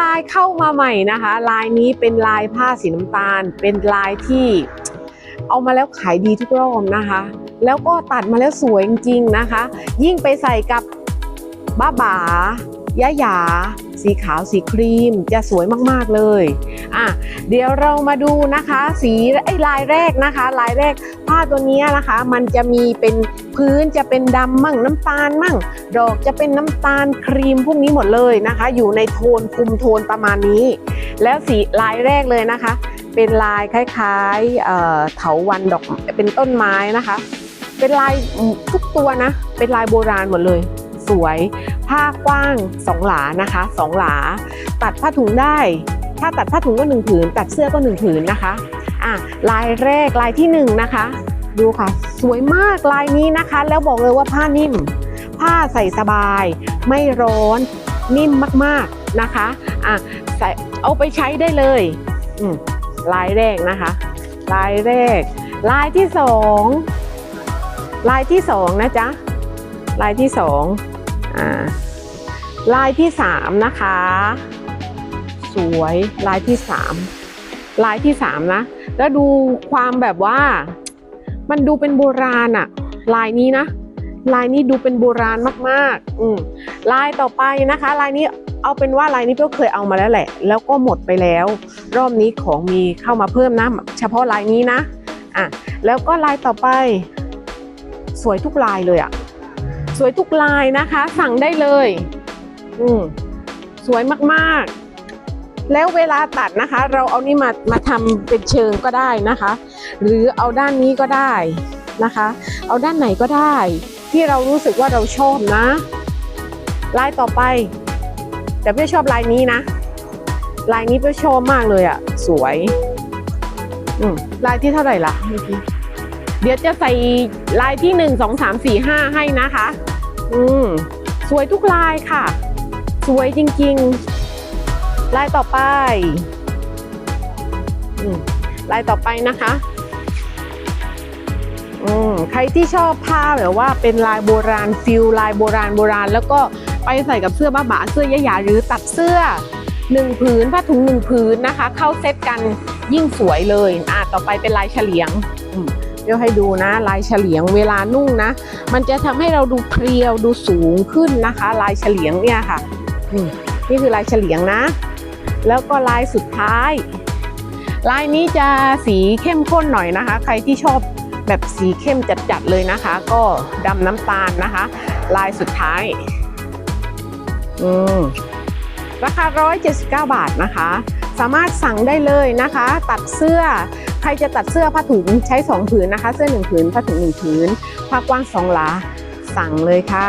ลายเข้ามาใหม่นะคะ ลายนี้เป็นลายผ้าสีน้ำตาล เป็นลายที่เอามาแล้วขายดีทุกรอบนะคะ แล้วก็ตัดมาแล้วสวยจริงๆนะคะ ยิ่งไปใส่กับบ้าบายะหยา สีขาวสีครีมจะสวยมากๆเลยอะเดี๋ยวเรามาดูนะคะ สีไอ้ลายแรกนะคะ ลายแรกผ้าตัวนี้นะคะ มันจะมีเป็นพื้นจะเป็นดำมั่งน้ำตาลมั่ง ดอกจะเป็นน้ำตาลครีมพวกนี้หมดเลยนะคะ อยู่ในโทนคุมโทนประมาณนี้ แล้วสีลายแรกเลยนะคะ เป็นลายคล้ายๆเถาวันดอกเป็นต้นไม้นะคะ เป็นลายทุกตัวนะ เป็นลายโบราณหมดเลย สวย ผ้ากว้างสองหลานะคะสองหลา ตัดผ้าถุงได้ ถ้าตัดผ้าถุงก็หนึ่งผืน ตัดเสื้อก็หนึ่งผืนนะคะอะลายแรกลายที่หนึ่งนะคะ ดูค่ะ สวยมากลายนี้นะคะ แล้วบอกเลยว่าผ้านิ่ม ผ้าใส่สบาย ไม่ร้อนนิ่มมากๆนะคะอะใส่เอาไปใช้ได้เลยอืมลายแรกนะคะ ลายแรก ลายที่สองลายที่สองนะจ๊ะลายที่สอง ลายที่สามนะคะ สวยลายที่สามลายที่สามนะ แล้วดูความแบบว่า มันดูเป็นโบราณอะลายนี้นะ ลายนี้ดูเป็นโบราณมากๆ อืมลายต่อไปนะคะ ลายนี้เอาเป็นว่าลายนี้ก็เคยเอามาแล้วแหละ แล้วก็หมดไปแล้ว รอบนี้ของมีเข้ามาเพิ่มนะเฉพาะลายนี้นะอะแล้วก็ลายต่อไป สวยทุกลายเลยอะ สวยทุกลายนะคะ สั่งได้เลย อืมสวยมากๆ แล้วเวลาตัดนะคะ เราเอานี่มามาทำเป็นเชิงก็ได้นะคะ หรือเอาด้านนี้ก็ได้นะคะ เอาด้านไหนก็ได้ ที่เรารู้สึกว่าเราชอบนะ ลายต่อไป แต่พี่ชอบลายนี้นะลายนี้พี่ชอบมากเลยอะ่ะสวยอืมลายที่เท่าไหร่ล่ะเมื่อกี้ เดี๋ยวจะใส่ลายที่หนึ่งสองสามสี่ห้าให้นะคะ อืมสวยทุกลายค่ะ สวยจริงๆ ลายต่อไปอืมลายต่อไปนะคะอืมใครที่ชอบผ้าแบบว่าเป็นลายโบราณฟิลลายโบราณโบราณ แล้วก็ไปใส่กับเสื้อบ้าบาเสื้อยะหยาหรือตัดเสื้อหนึ่งผืนผ้าถุงหนึ่งผืนนะคะ เข้าเซตกันยิ่งสวยเลย อะต่อไปเป็นลายเฉลียงอืม ดี๋ยวให้ดูนะ ลายเฉลียงเวลานุ่งนะ มันจะทำให้เราดูเพรียวดูสูงขึ้นนะคะ ลายเฉลียงเนี่ยค่ะนี่คือลายเฉลียงนะ แล้วก็ลายสุดท้าย ลายนี้จะสีเข้มข้นหน่อยนะคะ ใครที่ชอบแบบสีเข้มจัดๆเลยนะคะ ก็ดำน้ำตาลนะคะ ลายสุดท้าย อืมราคา 179 บาทนะคะ สามารถสั่งได้เลยนะคะ ตัดเสื้อ ใครจะตัดเสื้อผ้าถุงใช้ 2 ผืนนะคะ เสื้อ 1 ผืนผ้าถุง 1 ผืนผ้ากว้าง 2 หลา สั่งเลยค่ะ